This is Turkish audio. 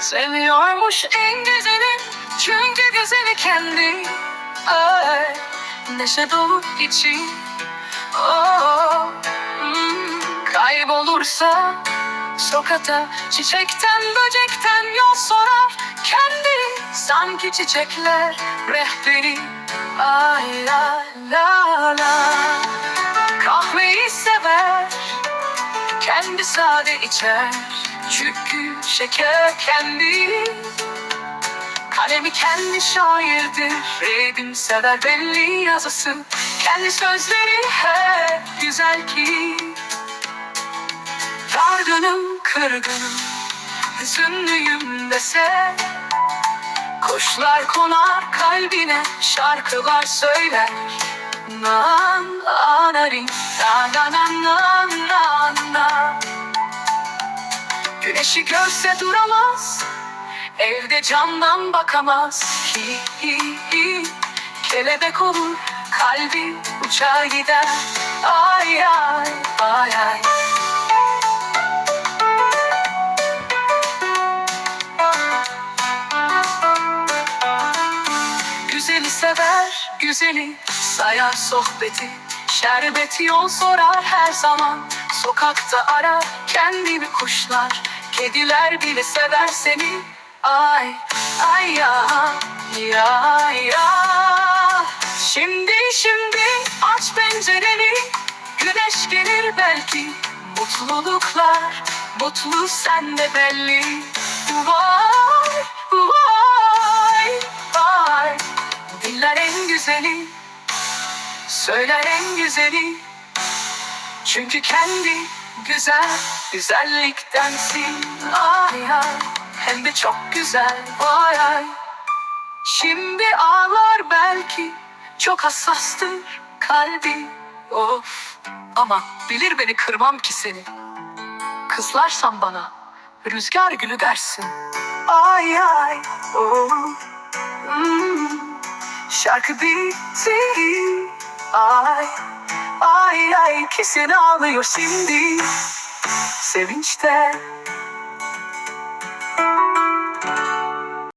Seviyormuş en güzeli Çünkü güzeli kendi. Ay, Neşe dolu içi oh, hmm, Kaybolursa Sokakta çiçekten böcekten yol sorar Kendi. Sanki çiçekler rehberi. Ay la la la. Kahveyi sever Kendi sade içer Çünkü şeker kendi Kalemi kendi şairdir. Redim sever belli yazısı Kendi sözleri hep güzel ki. Dargınım kırgınım Hüzünlüyüm dese Kuşlar konar kalbine Şarkılar söyler. Nan anari Na na na Güneşi görse duramaz Evde camdan bakamaz. Hi hi hi Kelebek olur kalbi uçar gider. Ay ay ay ay. Güzeli sever, güzeli sayar sohbeti. Şerbeti yol sorar her zaman Sokakta arar kendini kuşlar Kediler bile sever seni. Ay, ay ya, ya, ya. Şimdi, şimdi aç pencereni. Güneş gelir belki. Mutluluklar, mutlu sende belli. Vay, vay, vay. Diller en güzeli. Söyler en güzeli. Çünkü kendi güzel Güzelliktensin. Ay ay. Hem de çok güzel. Vay ay. Şimdi ağlar belki. Çok hassastır kalbi Of. Ama bilir beni kırmam ki seni. Kızlarsan bana Rüzgar gülü dersin. Ay ay. Oh. Hmm. Şarkı bitti. Ay Kesin ağlıyor şimdi. Sevinçten